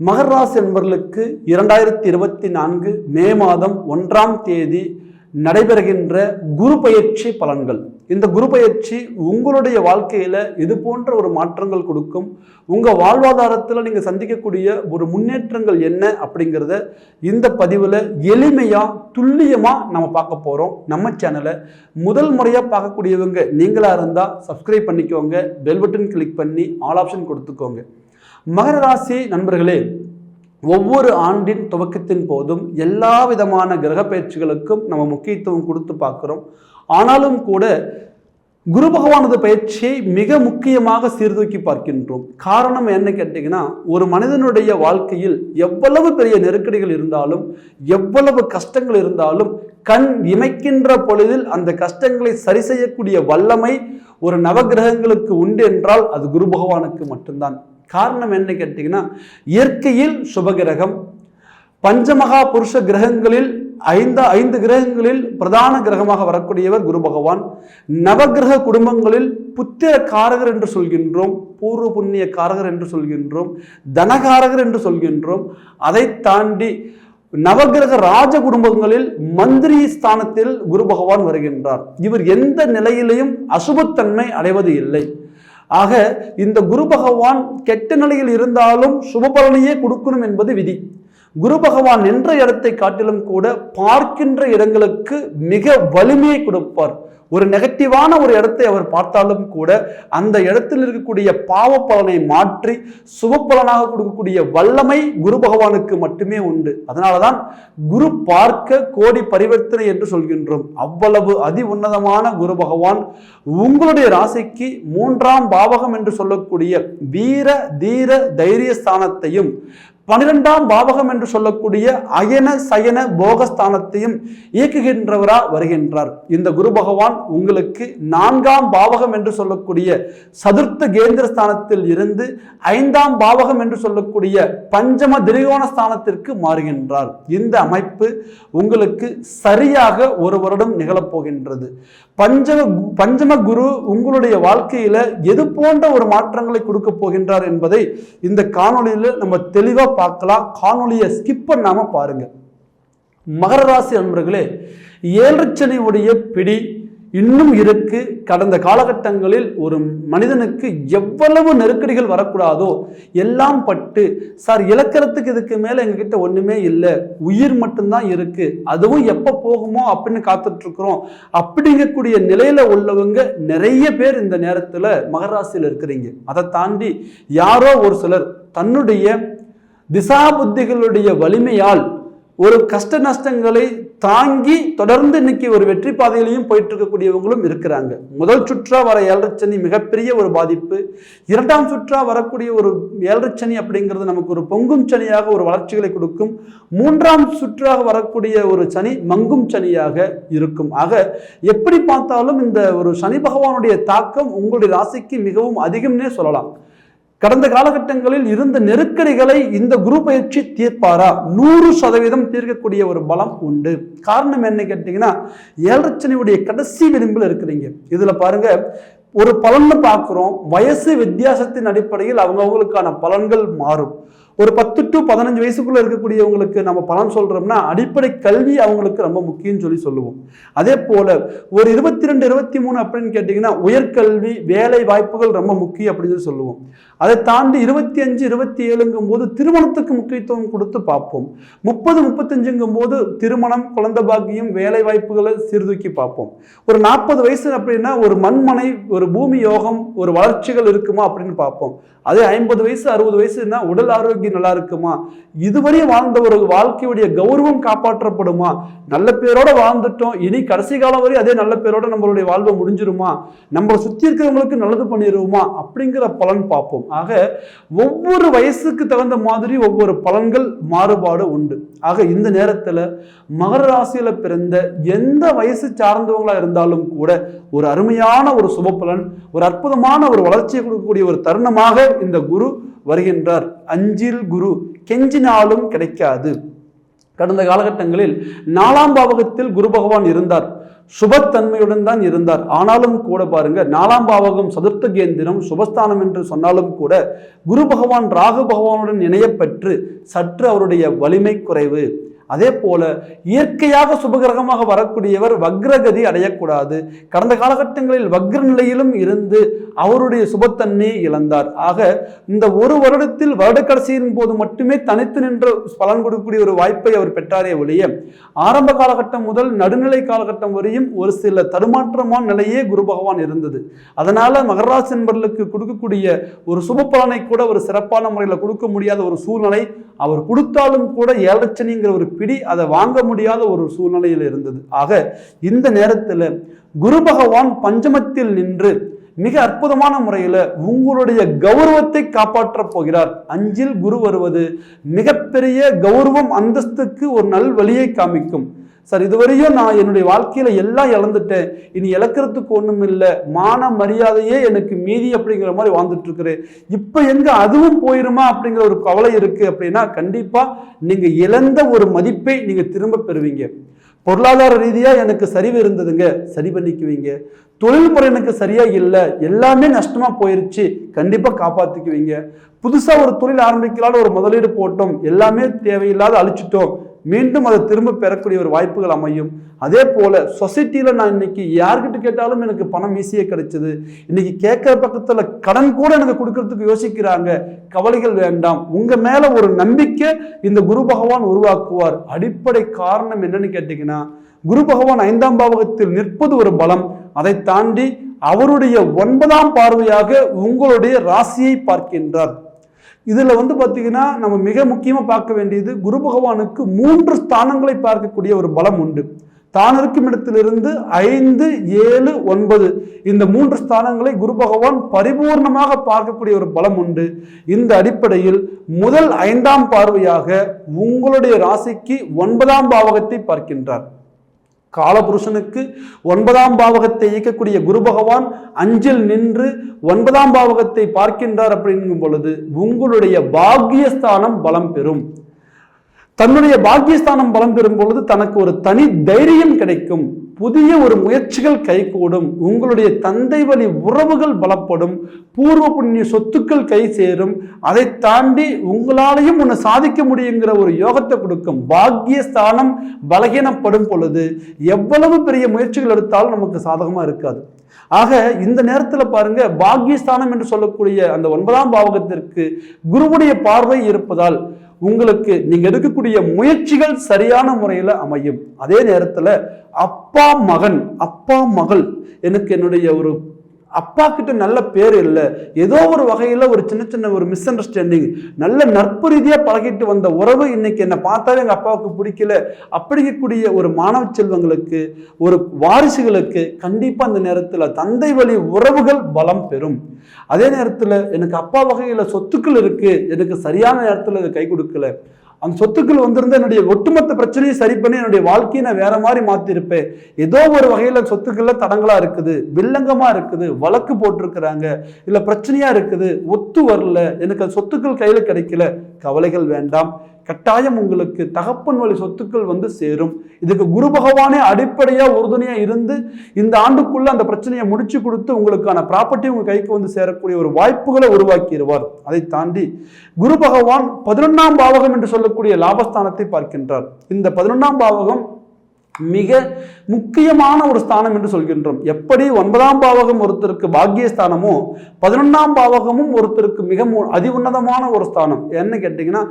மகர் ராசி என்பவர்களுக்கு இரண்டாயிரத்தி இருபத்தி நான்கு மே மாதம் ஒன்றாம் தேதி நடைபெறுகின்ற குரு பயிற்சி பலன்கள். இந்த குரு பயிற்சி உங்களுடைய வாழ்க்கையில இது போன்ற ஒரு மாற்றங்கள் கொடுக்கும். உங்க வாழ்வாதாரத்தில் நீங்க சந்திக்கக்கூடிய ஒரு முன்னேற்றங்கள் என்ன அப்படிங்கிறத இந்த பதிவில் எளிமையா துல்லியமா நம்ம பார்க்க போறோம். நம்ம சேனலை முதல் முறையா பார்க்கக்கூடியவங்க நீங்களா இருந்தா சப்ஸ்கிரைப் பண்ணிக்கோங்க. பெல் பட்டன் கிளிக் பண்ணி ஆல் ஆப்ஷன் கொடுத்துக்கோங்க. மகர ராசி நண்பர்களே ஒவ்வொரு ஆண்டின் துவக்கத்தின் போதும் எல்லா விதமான கிரக பயிற்சிகளுக்கும் நம்ம முக்கியத்துவம் கொடுத்து பார்க்குறோம். ஆனாலும் கூட குரு பகவானது பயிற்சியை மிக முக்கியமாக சீர்தூக்கி பார்க்கின்றோம். காரணம் என்ன கேட்டிங்கன்னா ஒரு மனிதனுடைய வாழ்க்கையில் எவ்வளவு பெரிய நெருக்கடிகள் இருந்தாலும் எவ்வளவு கஷ்டங்கள் இருந்தாலும் கண் இமைக்கின்ற பொழுதில் அந்த கஷ்டங்களை சரி செய்யக்கூடிய வல்லமை ஒரு நவகிரகங்களுக்கு உண்டு என்றால் அது குரு பகவானுக்கு மட்டும்தான். காரணம் என்ன கேட்டிங்கன்னா இயற்கையில் சுபகிரகம் பஞ்சமகா புருஷ கிரகங்களில் ஐந்து ஐந்து கிரகங்களில் பிரதான கிரகமாக வரக்கூடியவர் குரு பகவான். நவகிரக குடும்பங்களில் புத்திர காரகர் என்று சொல்கின்றோம் பூர்வ புண்ணிய காரகர் என்று சொல்கின்றோம் தனகாரகர் என்று சொல்கின்றோம். அதை தாண்டி நவகிரக ராஜ குடும்பங்களில் மந்திரி ஸ்தானத்தில் குரு பகவான் வருகின்றார். இவர் எந்த நிலையிலையும் அசுபத்தன்மை அடைவது இல்லை. ஆக இந்த குரு பகவான் கெட்ட நிலையில் இருந்தாலும் சுப பலனையே கொடுக்கணும் என்பது விதி. குரு பகவான் நின்ற இடத்தை காட்டிலும் கூட பார்க்கின்ற இடங்களுக்கு மிக வலிமையை கொடுப்பார். ஒரு நெகட்டிவான ஒரு இடத்தை அவர் பார்த்தாலும் கூட அந்த இடத்தில் இருக்கக்கூடிய பாவ பலனை மாற்றி சுப பலனாக கொடுக்கக்கூடிய வல்லமை குரு பகவானுக்கு மட்டுமே உண்டு. அதனாலதான் குரு பார்க்க கோடி பரிவர்த்தனை என்று சொல்கின்றோம். அவ்வளவு அதி உன்னதமான குரு பகவான் உங்களுடைய ராசிக்கு மூன்றாம் பாவகம் என்று சொல்லக்கூடிய வீர தீர தைரிய ஸ்தானத்தையும் பனிரெண்டாம் பாவகம் என்று சொல்லக்கூடிய அயன சயன போகஸ்தானத்தையும் இயக்குகின்றவரா வருகின்றார். இந்த குரு பகவான் உங்களுக்கு நான்காம் பாவகம் என்று சொல்லக்கூடிய சதுர்த்த கேந்திர ஸ்தானத்தில் இருந்து ஐந்தாம் பாவகம் என்று சொல்லக்கூடிய பஞ்சம திரிகோண ஸ்தானத்திற்கு மாறுகின்றார். இந்த அமைப்பு உங்களுக்கு சரியாக ஒரு வருடம் நிகழப்போகின்றது பஞ்சம பஞ்சம குரு உங்களுடைய வாழ்க்கையில எது போன்ற ஒரு மாற்றங்களை கொடுக்க போகின்றார் என்பதை இந்த காணொளியில் நம்ம தெளிவாக பார்க்கலாம். காணொலியை ஸ்கிப் பண்ணாமல் பாருங்கள் மகர ராசி நண்பர்களே ஏழச்சனையுடைய பிடி இன்னும் இருக்கு. கடந்த காலகட்டங்களில் ஒரு மனிதனுக்கு எவ்வளவு நெருக்கடிகள் வரக்கூடாதோ எல்லாம் பட்டு சார் இலக்கணத்துக்கு இதுக்கு மேலே எங்ககிட்ட ஒன்றுமே இல்லை. உயிர் மட்டும்தான் இருக்கு. அதுவும் எப்போ போகுமோ அப்படின்னு காத்துட்டு இருக்கிறோம் அப்படிங்கக்கூடிய நிலையில உள்ளவங்க நிறைய பேர் இந்த நேரத்தில் மகராசியில் இருக்கிறீங்க. அதை தாண்டி யாரோ ஒரு சிலர் தன்னுடைய திசா புத்திகளுடைய வலிமையால் ஒரு கஷ்ட நஷ்டங்களை தாங்கி தொடர்ந்து இன்னைக்கு ஒரு வெற்றி பாதையிலையும் போயிட்டு இருக்கக்கூடியவங்களும் இருக்கிறாங்க. முதல் சுற்றா வர ஏழரைச்சனி மிகப்பெரிய ஒரு பாதிப்பு. இரண்டாம் சுற்றா வரக்கூடிய ஒரு ஏழரைச்சனி அப்படிங்கிறது நமக்கு ஒரு பொங்கும் சனியாக ஒரு வளர்ச்சிகளை கொடுக்கும். மூன்றாம் சுற்றாக வரக்கூடிய ஒரு சனி மங்கும் சனியாக இருக்கும். ஆக எப்படி பார்த்தாலும் இந்த ஒரு சனி பகவானுடைய தாக்கம் உங்களுடைய ராசிக்கு மிகவும் அதிகம்னே சொல்லலாம். கடந்த காலகட்டங்களில் இருந்த நெருக்கடிகளை இந்த குரு பயிற்சி தீர்ப்பாரா? நூறு சதவீதம் தீர்க்கக்கூடிய ஒரு பலம் உண்டு. காரணம் என்ன கேட்டீங்கன்னா ஏழரச்சனையுடைய கடைசி விளிம்பில் இருக்கிறீங்க. இதுல பாருங்க ஒரு பலன்னு பார்க்குறோம். வயசு வித்தியாசத்தின் அடிப்படையில் அவங்கவுங்களுக்கான பலன்கள் மாறும். ஒரு பத்து டு பதினஞ்சு வயசுக்குள்ளே இருக்கக்கூடியவங்களுக்கு நம்ம பலன் சொல்கிறோம்னா அடிப்படை கல்வி அவங்களுக்கு ரொம்ப முக்கியம்னு சொல்லி சொல்லுவோம். அதே போல் ஒரு இருபத்தி ரெண்டு இருபத்தி மூணு அப்படின்னு கேட்டிங்கன்னா உயர்கல்வி வேலை வாய்ப்புகள் ரொம்ப முக்கியம் அப்படின்னு சொல்லி சொல்லுவோம். அதை தாண்டி இருபத்தி அஞ்சு இருபத்தி ஏழுங்கும் போது திருமணத்துக்கு முக்கியத்துவம் கொடுத்து பார்ப்போம். முப்பது முப்பத்தஞ்சுங்கும் போது திருமணம் குழந்த பாக்கியம் வேலை வாய்ப்புகளை சீர்தூக்கி பார்ப்போம். ஒரு நாற்பது வயசு அப்படின்னா ஒரு மண்மனை ஒரு பூமி யோகம் ஒரு வளர்ச்சிகள் இருக்குமா அப்படின்னு பார்ப்போம். அதே ஐம்பது வயசு அறுபது வயசுனா உடல் ஆரோக்கியம் ஆரோக்கியம் நல்லா இருக்குமா? இதுவரை வாழ்ந்த ஒரு வாழ்க்கையுடைய கௌரவம் காப்பாற்றப்படுமா? நல்ல பேரோட வாழ்ந்துட்டோம். இனி கடைசி காலம் வரை அதே நல்ல பேரோட நம்மளுடைய வாழ்வை முடிஞ்சிருமா? நம்மளை சுற்றி இருக்கிறவங்களுக்கு நல்லது பண்ணிடுவோமா? அப்படிங்கிற பலன் பார்ப்போம். ஆக ஒவ்வொரு வயசுக்கு தகுந்த மாதிரி ஒவ்வொரு பலன்கள் மாறுபாடு உண்டு. ஆக இந்த நேரத்தில் மகர ராசியில் பிறந்த எந்த வயசு சார்ந்தவங்களாக இருந்தாலும் கூட ஒரு அருமையான ஒரு சுப பலன் ஒரு அற்புதமான ஒரு வளர்ச்சியை கொடுக்கக்கூடிய ஒரு தருணமாக இந்த குரு வருகின்றார். அஞ்சில் குரு கெஞ்சினாலும் கிடைக்காது. கடந்த காலகட்டங்களில் நாலாம் பாவகத்தில் குரு பகவான் இருந்தார். சுபத்தன்மையுடன் தான் இருந்தார். ஆனாலும் கூட பாருங்க நாலாம் பாவகம் சதுர்த்த கேந்திரம் சுபஸ்தானம் என்று சொன்னாலும் கூட குரு பகவான் ராகு பகவானுடன் இணையப்பெற்று சற்று அவருடைய வலிமை குறைவு. அதே போல இயற்கையாக சுபகிரகமாக வரக்கூடியவர் வக்ரகதி அடையக்கூடாது. கடந்த காலகட்டங்களில் வக்ர நிலையிலும் இருந்து அவருடைய சுபத்தன்மையை இழந்தார். ஆக இந்த ஒரு வருடத்தில் வருடக்கடைசியின் போது மட்டுமே தனித்து நின்று பலன் கொடுக்கக்கூடிய ஒரு வாய்ப்பை அவர் பெற்றாரே ஒழிய ஆரம்ப காலகட்டம் முதல் நடுநிலை காலகட்டம் வரையும் ஒரு சில தடுமாற்றமான நிலையே குரு பகவான் இருந்தது. அதனால மகராஜ் என்பர்களுக்கு கொடுக்கக்கூடிய ஒரு சுப பலனை கூட ஒரு சிறப்பான முறையில் கொடுக்க முடியாத ஒரு சூழ்நிலை அவர் கொடுத்தாலும் கூட ஏழச்சனிங்கிற ஒரு பிடி அதை வாங்க முடியாத ஒரு சூழ்நிலையில் இருந்தது. ஆக இந்த நேரத்தில் குரு பகவான் பஞ்சமத்தில் நின்று மிக அற்புதமான முறையில் உங்களுடைய கௌரவத்தை காப்பாற்றப் போகிறார். அஞ்சில் குரு வருவது மிகப்பெரிய கௌரவம் அந்தஸ்துக்கு ஒரு நல் வழியை காமிக்கும். சார் இதுவரையும் நான் என்னுடைய வாழ்க்கையில எல்லாம் இழந்துட்டேன். இனி இழக்கிறதுக்கு ஒண்ணும் இல்லை. மான மரியாதையே எனக்கு மீதி அப்படிங்கிற மாதிரி வாழ்ந்துட்டு இருக்கிறேன். இப்போ எங்க அதுவும் போயிருமா அப்படிங்கிற ஒரு கவலை இருக்கு அப்படின்னா கண்டிப்பா நீங்க இழந்த ஒரு மதிப்பை நீங்க திரும்ப பெறுவீங்க. பொருளாதார ரீதியா எனக்கு சரிவு இருந்ததுங்க சரி பண்ணிக்குவீங்க. தொழில்முறை எனக்கு சரியா இல்லை எல்லாமே நஷ்டமா போயிருச்சு கண்டிப்பா காப்பாத்திக்குவீங்க. புதுசா ஒரு தொழில் ஆரம்பிக்கலான்னு ஒரு முதலீடு போட்டோம் எல்லாமே தேவையில்லாத அழிச்சிட்டோம். மீண்டும் அதை திரும்ப பெறக்கூடிய ஒரு வாய்ப்புகள் அமையும். அதே போல சொசைட்டியில் நான் இன்னைக்கு யார்கிட்ட கேட்டாலும் எனக்கு பணம் ஈஸியாக கிடைச்சது. இன்னைக்கு கேட்குற பக்கத்தில் கடன் கூட எனக்கு கொடுக்கறதுக்கு யோசிக்கிறாங்க. கவலைகள் வேண்டாம். உங்கள் மேலே ஒரு நம்பிக்கை இந்த குரு பகவான் உருவாக்குவார். அடிப்படை காரணம் என்னன்னு கேட்டிங்கன்னா குரு பகவான் ஐந்தாம் பாவகத்தில் நிற்பது ஒரு பலம். அதை தாண்டி அவருடைய ஒன்பதாம் பார்வையாக உங்களுடைய ராசியை பார்க்கின்றார். இதில் வந்து பார்த்தீங்கன்னா நம்ம மிக முக்கியமாக பார்க்க வேண்டியது குரு பகவானுக்கு மூன்று ஸ்தானங்களை பார்க்கக்கூடிய ஒரு பலம் உண்டு. தான் இருக்கும் இடத்திலிருந்து ஐந்து ஏழு ஒன்பது இந்த மூன்று ஸ்தானங்களை குரு பகவான் பரிபூர்ணமாக பார்க்கக்கூடிய ஒரு பலம் உண்டு. இந்த அடிப்படையில் முதல் ஐந்தாம் பார்வையாக உங்களுடைய ராசிக்கு ஒன்பதாம் பாவகத்தை பார்க்கின்றார். காலபுருஷனுக்கு ஒன்பதாம் பாவகத்தை இயக்கக்கூடிய குரு பகவான் அஞ்சில் நின்று ஒன்பதாம் பாவகத்தை பார்க்கின்றார் அப்படிங்கும் பொழுது உங்களுடைய பாக்கியஸ்தானம் பலம் பெறும். தன்னுடைய பாக்கியஸ்தானம் பலம் பெறும் பொழுது தனக்கு ஒரு தனி தைரியம் கிடைக்கும். புதிய ஒரு முயற்சிகள் கைகூடும். உங்களுடைய தந்தை வழி உறவுகள் பலப்படும். பூர்வ புண்ணிய சொத்துக்கள் கை சேரும். அதை தாண்டி உங்களாலையும் ஒன்று சாதிக்க முடியுங்கிற ஒரு யோகத்தை கொடுக்கும். பாக்கியஸ்தானம் பலகீனப்படும் பொழுது எவ்வளவு பெரிய முயற்சிகள் எடுத்தாலும் நமக்கு சாதகமாக இருக்காது. ஆக இந்த நேரத்தில் பாருங்க பாக்கியஸ்தானம் என்று சொல்லக்கூடிய அந்த ஒன்பதாம் பாவகத்திற்கு குருவுடைய பார்வை இருப்பதால் உங்களுக்கு நீங்க எடுக்கக்கூடிய முயற்சிகள் சரியான முறையில் அமையும். அதே நேரத்தில் அப்பா மகன் அப்பா மகள் எனக்கு என்னுடைய ஒரு அப்பா கிட்ட நல்ல பேர் இல்லை. ஏதோ ஒரு வகையில் ஒரு சின்ன சின்ன ஒரு மிஸ் அண்டர்ஸ்டாண்டிங் நல்ல நட்பு ரீதியாக பழகிட்டு வந்த உறவு இன்னைக்கு என்னை பார்த்தாலே எங்கள் அப்பாவுக்கு பிடிக்கல. அப்படிங்கக்கூடிய ஒரு மாணவ செல்வங்களுக்கு ஒரு வாரிசுகளுக்கு கண்டிப்பாக அந்த நேரத்தில் தந்தை வழி உறவுகள் பலம் பெறும். அதே நேரத்தில் எனக்கு அப்பா வகையில் சொத்துக்கள் இருக்குது எனக்கு சரியான நேரத்தில் அது கை கொடுக்கல. அந்த சொத்துக்கள் வந்திருந்த என்னுடைய ஒட்டுமொத்த பிரச்சனையும் சரி பண்ணி என்னுடைய வாழ்க்கையை நான் வேற மாதிரி மாத்திருப்பேன். ஏதோ ஒரு வகையில சொத்துக்கள்ல தடங்களா இருக்குது வில்லங்கமா இருக்குது வழக்கு போட்டிருக்கிறாங்க இல்ல பிரச்சனையா இருக்குது ஒத்து வரல எனக்கு அந்த சொத்துக்கள் கையில கிடைக்கல கவலைகள் வேண்டாம். கட்டாயம் உங்களுக்கு தகப்பன் வழி சொத்துக்கள் வந்து சேரும். இதுக்கு குரு பகவானே அடிப்படையாக உறுதுணையாக இருந்து இந்த ஆண்டுக்குள்ள அந்த பிரச்சனையை முடிச்சு கொடுத்து உங்களுக்கான ப்ராப்பர்ட்டி உங்கள் கைக்கு வந்து சேரக்கூடிய ஒரு வாய்ப்புகளை உருவாக்கிடுவார். அதை தாண்டி குரு பகவான் பதினொன்றாம் பாவகம் என்று சொல்லக்கூடிய லாபஸ்தானத்தை பார்க்கின்றார். இந்த பதினொன்றாம் பாவகம் மிக முக்கியமான ஒரு ஸ்தானம் என்று சொல்கின்றோம். எப்படி ஒன்பதாம் பாவகம் ஒருத்தருக்கு பாக்கியஸ்தானமோ பதினொன்றாம் பாவகமும் ஒருத்தருக்கு மிக அதி உன்னதமான ஒரு ஸ்தானம். என்ன கேட்டிங்கன்னா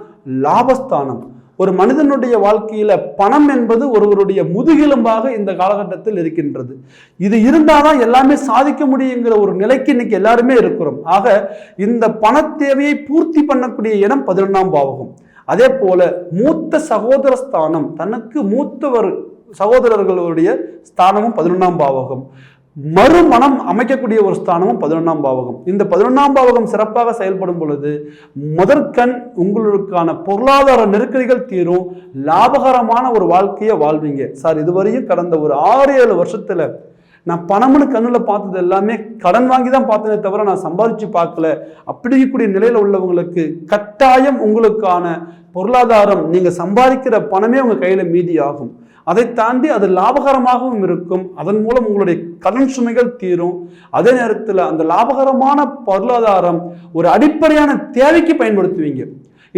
லாபஸ்தானம். ஒரு மனிதனுடைய வாழ்க்கையில பணம் என்பது ஒருவருடைய முதுகெலும்பாக இந்த காலகட்டத்தில் இருக்கின்றது. இது இருந்தாதான் எல்லாமே சாதிக்க முடியுங்கிற ஒரு நிலைக்கு இன்னைக்கு எல்லாருமே இருக்கிறோம். ஆக இந்த பண தேவையை பூர்த்தி பண்ணக்கூடிய இடம் பதினொன்றாம் பாவகம். அதே போல மூத்த சகோதர ஸ்தானம் தனக்கு மூத்தவர் சகோதரர்களுடைய ஸ்தானமும் பதினொன்றாம் பாவகம். மறுமணம் அமைக்கக்கூடிய ஒரு ஸ்தானமும் பதினொன்றாம் பாவகம். இந்த பதினொன்றாம் பாவகம் சிறப்பாக செயல்படும் பொழுது முதற்கண் உங்களுக்கான பொருளாதார நெருக்கடிகள் தீரும். லாபகரமான ஒரு வாழ்க்கையை வாழ்வீங்க. சார் இதுவரையும் கடந்த ஒரு ஆறு ஏழு வருஷத்துல நான் பணம்னு கண்ணில் பார்த்தது எல்லாமே கடன் வாங்கி தான் பார்த்தனே தவிர நான் சம்பாதிச்சு பார்க்கல. அப்படி இருக்கக்கூடிய நிலையில் உள்ளவங்களுக்கு கட்டாயம் உங்களுக்கான பொருளாதாரம் நீங்கள் சம்பாதிக்கிற பணமே உங்கள் கையில் மீதி ஆகும். அதை தாண்டி அது லாபகரமாகவும் இருக்கும். அதன் மூலம் உங்களுடைய கடன் சுமைகள் தீரும். அதே நேரத்தில் அந்த லாபகரமான பொருளாதாரம் ஒரு அடிப்படையான தேவைக்கு பயன்படுத்துவீங்க.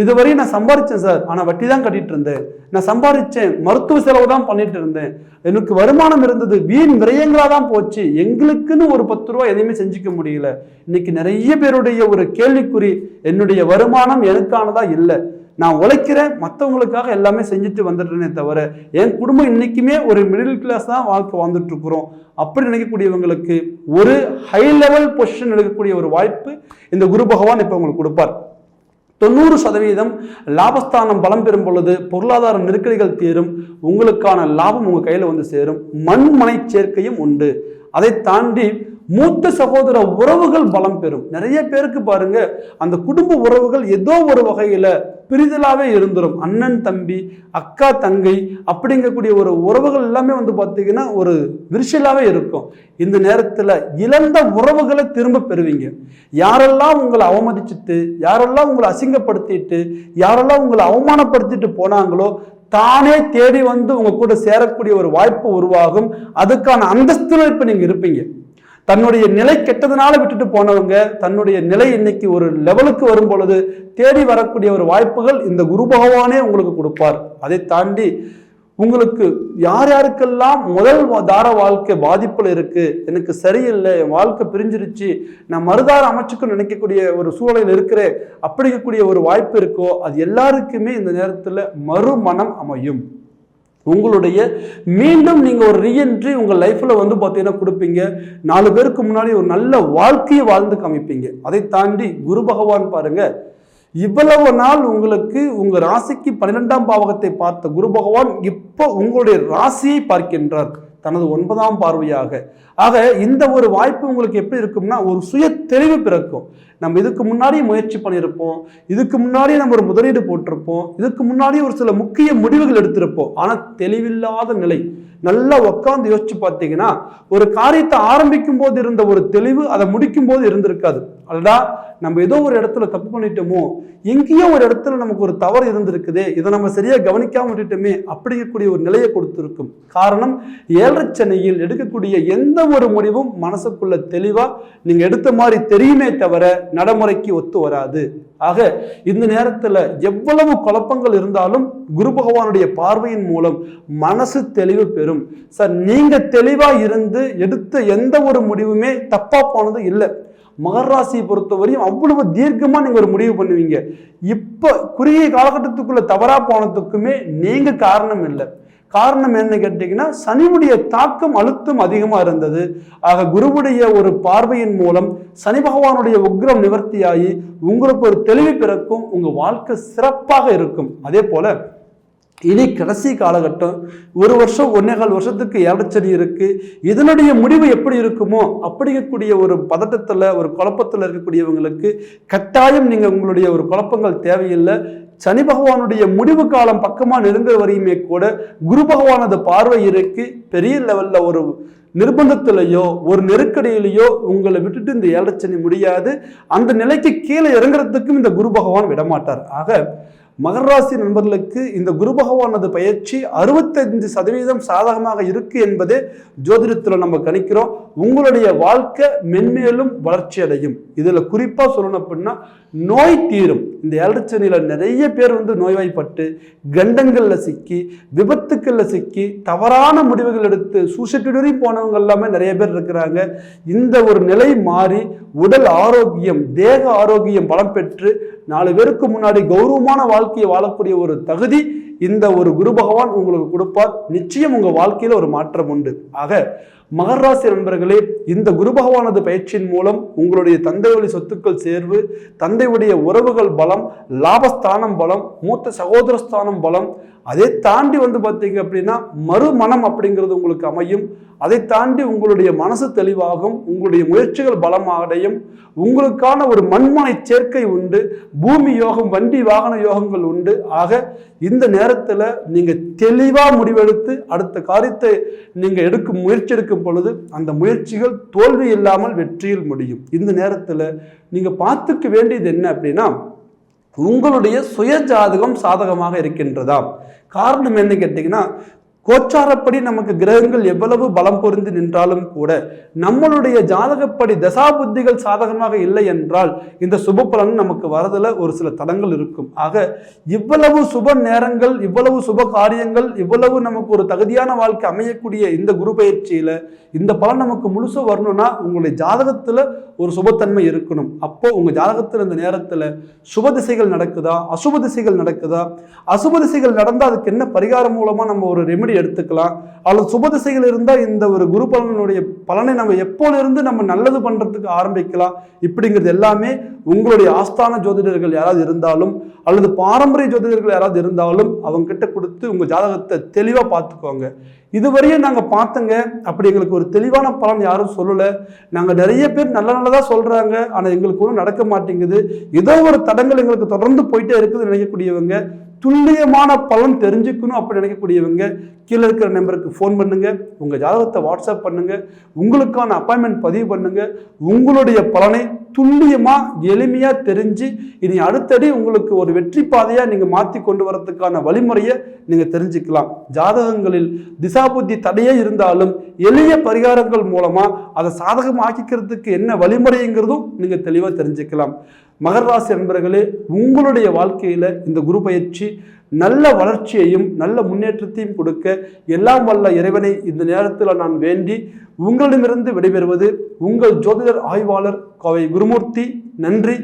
இதுவரையும் நான் சம்பாதிச்சேன் சார் ஆனால் வட்டி தான் கட்டிட்டு இருந்தேன். நான் சம்பாதிச்சேன் மருத்துவ செலவு தான் பண்ணிட்டு இருந்தேன். எனக்கு வருமானம் இருந்தது வீண் விரயங்களாக தான் போச்சு. எங்களுக்குன்னு ஒரு பத்து ரூபா எதையுமே செஞ்சுக்க முடியல. இன்னைக்கு நிறைய பேருடைய ஒரு கேள்விக்குறி என்னுடைய வருமானம் எனக்கானதா இல்லை. நான் உழைக்கிறேன் மற்றவங்களுக்காக எல்லாமே செஞ்சுட்டு வந்துடுறேனே தவிர என் குடும்பம் இன்னைக்குமே ஒரு மிடில் கிளாஸ் தான் வாழ்க்கை வாழ்ந்துட்டு இருக்கிறோம் அப்படி நினைக்கக்கூடியவங்களுக்கு ஒரு ஹை லெவல் பொசிஷன் எடுக்கக்கூடிய ஒரு வாய்ப்பு இந்த குரு பகவான் இப்போ உங்களுக்கு கொடுப்பார். தொண்ணூறு சதவீதம் லாபஸ்தானம் பலம் பெறும் பொழுது பொருளாதார நெருக்கடிகள் தீரும் உங்களுக்கான லாபம் உங்கள் கையில் வந்து சேரும். மண்மனை சேர்க்கையும் உண்டு. அதை தாண்டி மூத்த சகோதர உறவுகள் பலம் பெறும். நிறைய பேருக்கு பாருங்க அந்த குடும்ப உறவுகள் ஏதோ ஒரு வகையில பிரிதலாவே இருந்துரும். அண்ணன் தம்பி அக்கா தங்கை அப்படிங்கக்கூடிய ஒரு உறவுகள் எல்லாமே வந்து பார்த்தீங்கன்னா ஒரு விரிசலாவே இருக்கும். இந்த நேரத்துல இழந்த உறவுகளை திரும்ப பெறுவீங்க. யாரெல்லாம் உங்களை அவமதிச்சுட்டு யாரெல்லாம் உங்களை அசிங்கப்படுத்திட்டு யாரெல்லாம் உங்களை அவமானப்படுத்திட்டு போனாங்களோ தானே தேடி வந்து உங்க கூட சேரக்கூடிய ஒரு வாய்ப்பு உருவாகும். அதுக்கான அந்தஸ்துல இப்ப நீங்க இருப்பீங்க. தன்னுடைய நிலை கெட்டதுனால விட்டுட்டு போனவங்க தன்னுடைய நிலை இன்னைக்கு ஒரு லெவலுக்கு வரும் பொழுது தேடி வரக்கூடிய ஒரு வாய்ப்புகள் இந்த குரு பகவானே உங்களுக்கு கொடுப்பார். அதை தாண்டி உங்களுக்கு யார் யாருக்கெல்லாம் முதல் தார வாழ்க்கை பாதிப்புல இருக்கு எனக்கு சரியில்லை என் வாழ்க்கை பிரிஞ்சிருச்சு நான் மறுதார அமைச்சுக்கும் நினைக்கக்கூடிய ஒரு சூழலில் இருக்கிறேன் அப்படிங்கக்கூடிய ஒரு வாய்ப்பு இருக்கோ அது எல்லாருக்குமே இந்த நேரத்துல மறுமணம் அமையும். உங்களுடைய மீண்டும் நீங்கள் ஒரு ரீஎன்ட்ரி உங்கள் லைஃப்பில் வந்து பார்த்தீங்கன்னா கொடுப்பீங்க. நாலு பேருக்கு முன்னாடி ஒரு நல்ல வாழ்க்கையை வாழ்ந்து காமிப்பீங்க. அதை தாண்டி குரு பகவான் பாருங்கள் இவ்வளவு நாள் உங்களுக்கு உங்கள் ராசிக்கு பன்னிரெண்டாம் பாவகத்தை பார்த்த குரு பகவான் இப்போ உங்களுடைய ராசியை பார்க்கின்றார். தனது ஒன்பதாம் பார்வையாக. ஆக இந்த ஒரு வாய்ப்பு உங்களுக்கு எப்படி இருக்கும்னா ஒரு சுய தெளிவு பிறக்கும். நம்ம இதுக்கு முன்னாடியே முயற்சி பண்ணியிருப்போம். இதுக்கு முன்னாடியே நம்ம ஒரு முதலீடு போட்டிருப்போம். இதுக்கு முன்னாடியே ஒரு சில முக்கிய முடிவுகள் எடுத்திருப்போம். ஆனால் தெளிவில்லாத நிலை. நல்லா உட்காந்து யோசிச்சு பார்த்தீங்கன்னா ஒரு காரியத்தை ஆரம்பிக்கும் போது இருந்த ஒரு தெளிவு அதை முடிக்கும் போது இருந்திருக்காது. அல்லடா நம்ம ஏதோ ஒரு இடத்துல தப்பு பண்ணிட்டோமோ எங்கேயோ ஒரு இடத்துல நமக்கு ஒரு தவறு இருந்திருக்குது இதை நம்ம சரியா கவனிக்காம விட்டுட்டோமே அப்படிங்கக்கூடிய ஒரு நிலையை கொடுத்துருக்கும். காரணம் ஏழரை சென்னையில் எடுக்கக்கூடிய எந்த ஒரு முடிவும் மனசுக்குள்ள தெளிவா நீங்க எடுத்த மாதிரி தெரியுமே தவிர நடைமுறைக்கு ஒத்து வராது. ஆக இந்த நேரத்துல எவ்வளவு குழப்பங்கள் இருந்தாலும் குரு பகவானுடைய பார்வையின் மூலம் மனசு தெளிவு பெறும். சார் நீங்க தெளிவா இருந்து எடுத்த எந்த ஒரு முடிவுமே தப்பா போனது இல்லை. மகர ராசியை பொறுத்தவரையும் அவ்வளவு தீர்க்கமாக நீங்கள் ஒரு முடிவு பண்ணுவீங்க. இப்போ குறுகிய காலகட்டத்துக்குள்ள தவறாக போனதுக்குமே நீங்கள் காரணம் இல்லை. காரணம் என்ன கேட்டீங்கன்னா சனியுடைய தாக்கம் அழுத்தம் அதிகமாக இருந்தது. ஆக குருவுடைய ஒரு பார்வையின் மூலம் சனி பகவானுடைய உக்ரம் நிவர்த்தியாகி உங்களுக்கு ஒரு தெளிவு பிறக்கும் உங்கள் வாழ்க்கை சிறப்பாக இருக்கும். அதே போல இனி கடைசி காலகட்டம். ஒரு வருஷம் ஒன்னேகால் வருஷத்துக்கு ஏழச்சனி இருக்கு. இதனுடைய முடிவு எப்படி இருக்குமோ அப்படிங்கக்கூடிய ஒரு பதட்டத்தில் ஒரு குழப்பத்தில் இருக்கக்கூடியவங்களுக்கு கட்டாயம் நீங்கள் உங்களுடைய ஒரு குழப்பங்கள் தேவையில்லை. சனி பகவானுடைய முடிவு காலம் பக்கமாக நெருங்குற வரையுமே கூட குரு பகவானது பார்வை இருக்கு. பெரிய லெவலில் ஒரு நிர்பந்தத்திலேயோ ஒரு நெருக்கடியிலேயோ உங்களை விட்டுட்டு இந்த ஏழச்சனி முடியாது. அந்த நிலைக்கு கீழே இறங்குறதுக்கும் இந்த குரு பகவான் விடமாட்டார். ஆக மகராசி நண்பர்களுக்கு இந்த குரு பகவானது பயிற்சி அறுபத்தஞ்சு சதவீதம் சாதகமாக இருக்கு என்பதே ஜோதிடத்தில் நம்ம கணிக்கிறோம். உங்களுடைய வாழ்க்கை மென்மேலும் வளர்ச்சி அடையும். இதில் குறிப்பாக சொல்லணும் அப்படின்னா நோய் தீரும். இந்த ஏழச்சனியில் நிறைய பேர் வந்து நோய்வாய்ப்பட்டு கண்டங்களில் சிக்கி விபத்துக்களில் சிக்கி தவறான முடிவுகள் எடுத்து சூசைட்டுடரி போனவங்க எல்லாமே நிறைய பேர் இருக்கிறாங்க. இந்த ஒரு நிலை மாறி உடல் ஆரோக்கியம் தேக ஆரோக்கியம் பலம் பெற்று நாலு பேருக்கு முன்னாடி கௌரவமான வாழ்க்கையை வாழக்கூடிய ஒரு தகுதி இந்த ஒரு குரு பகவான் உங்களுக்கு கொடுப்பார். நிச்சயம் உங்க வாழ்க்கையில ஒரு மாற்றம் உண்டு. ஆக மகராசி நண்பர்களே இந்த குரு பகவானது பயிற்சியின் மூலம் உங்களுடைய தந்தை வழி சொத்துக்கள் சேர்வு தந்தையுடைய உறவுகள் பலம் லாபஸ்தானம் பலம் மூத்த சகோதர ஸ்தானம் பலம் அதை தாண்டி வந்து பார்த்தீங்க அப்படின்னா மறுமணம் அப்படிங்கிறது உங்களுக்கு அமையும். அதை தாண்டி உங்களுடைய மனசு தெளிவாகும் உங்களுடைய முயற்சிகள் பலமடையும் உங்களுக்கான ஒரு மண்மனை சேர்க்கை உண்டு பூமி யோகம் வண்டி வாகன யோகங்கள் உண்டு. ஆக இந்த நேரத்தில் நீங்கள் தெளிவாக முடிவெடுத்து அடுத்த காரியத்தை நீங்கள் எடுக்கும் முயற்சி எடுக்கும் பொழுது அந்த முயற்சிகள் தோல்வி இல்லாமல் வெற்றியில் முடியும். இந்த நேரத்தில் நீங்கள் பார்த்துக்க வேண்டியது என்ன அப்படின்னா உங்களுடைய சுய ஜாதகம் சாதகமாக இருக்கின்றதா காரணம் என்ன கேட்டிங்கன்னா கோச்சாரப்படி நமக்கு கிரகங்கள் எவ்வளவு பலம் பொருந்து நின்றாலும் கூட நம்மளுடைய ஜாதகப்படி தசாபுத்திகள் சாதகமாக இல்லை என்றால் இந்த சுப பலன் நமக்கு வரதுல ஒரு சில தடங்கள் இருக்கும். ஆக இவ்வளவு சுப நேரங்கள் இவ்வளவு சுப காரியங்கள் இவ்வளவு நமக்கு ஒரு தகுதியான வாழ்க்கை அமையக்கூடிய இந்த குரு பயிற்சியில இந்த பலன் நமக்கு முழுசு வரணும்னா உங்களுடைய ஜாதகத்துல ஒரு சுபத்தன்மை இருக்கணும். அப்போ உங்க ஜாதகத்தில் இந்த நேரத்தில் சுப திசைகள் நடக்குதா? அசுப திசைகள் நடக்குதா? அசுப திசைகள் நடந்தால் அதுக்கு என்ன பரிகாரம் மூலமா நம்ம ஒரு ரெமெடி எடுத்துக்கலாம்? அல்லது சுப திசைகள் இருந்தால் இந்த ஒரு குரு பலனுடைய பலனை நம்ம எப்போலிருந்து நம்ம நல்லது பண்றதுக்கு ஆரம்பிக்கலாம்? இப்படிங்கிறது எல்லாமே உங்களுடைய ஆஸ்தான ஜோதிடர்கள் யாராவது இருந்தாலும் அல்லது பாரம்பரிய ஜோதிடர்கள் யாராவது இருந்தாலும் அவங்க கிட்ட கொடுத்து உங்க ஜாதகத்தை தெளிவாக பார்த்துக்கோங்க. இதுவரையும் நாங்கள் பார்த்தங்க. அப்படி எங்களுக்கு ஒரு தெளிவான பலன் யாரும் சொல்லலை. நாங்கள் நிறைய பேர் நல்ல நல்லதாக சொல்கிறாங்க ஆனால் எங்களுக்கு ஒன்றும் நடக்க மாட்டேங்குது. ஏதோ ஒரு தடங்கள் எங்களுக்கு தொடர்ந்து போயிட்டே இருக்குதுன்னு நினைக்கக்கூடியவங்க. துல்லியமான பலன் தெரிஞ்சுக்கணும் அப்படி நினைக்கக்கூடியவங்க கீழே இருக்கிற நம்பருக்கு ஃபோன் பண்ணுங்கள் உங்கள் ஜாதகத்தை வாட்ஸ்அப் பண்ணுங்கள் உங்களுக்கான அப்பாயின்மெண்ட் பதிவு பண்ணுங்கள் உங்களுடைய பலனை துல்லியமாக எளிமையாக தெரிஞ்சு இனி அடுத்தடி உங்களுக்கு ஒரு வெற்றி பாதையாக நீங்கள் மாற்றி கொண்டு வரதுக்கான வழிமுறையை நீங்கள் தெரிஞ்சுக்கலாம். ஜாதகங்களில் திசாபுத்தி தடையே இருந்தாலும் எளிய பரிகாரங்கள் மூலமாக அதை சாதகமாக்கிக்கிறதுக்கு என்ன வழிமுறைங்கிறதும் நீங்கள் தெளிவாக தெரிஞ்சுக்கலாம். மகர ராசி அன்பர்களே உங்களுடைய வாழ்க்கையில் இந்த குரு பயிற்சி நல்ல வளர்ச்சியையும் நல்ல முன்னேற்றத்தையும் கொடுக்க எல்லாம் வல்ல இறைவனை இந்த நேரத்தில் நான் வேண்டி உங்களிடமிருந்து விடைபெறுவது உங்கள் ஜோதிடர் ஆய்வாளர் கோவை குருமூர்த்தி. நன்றி.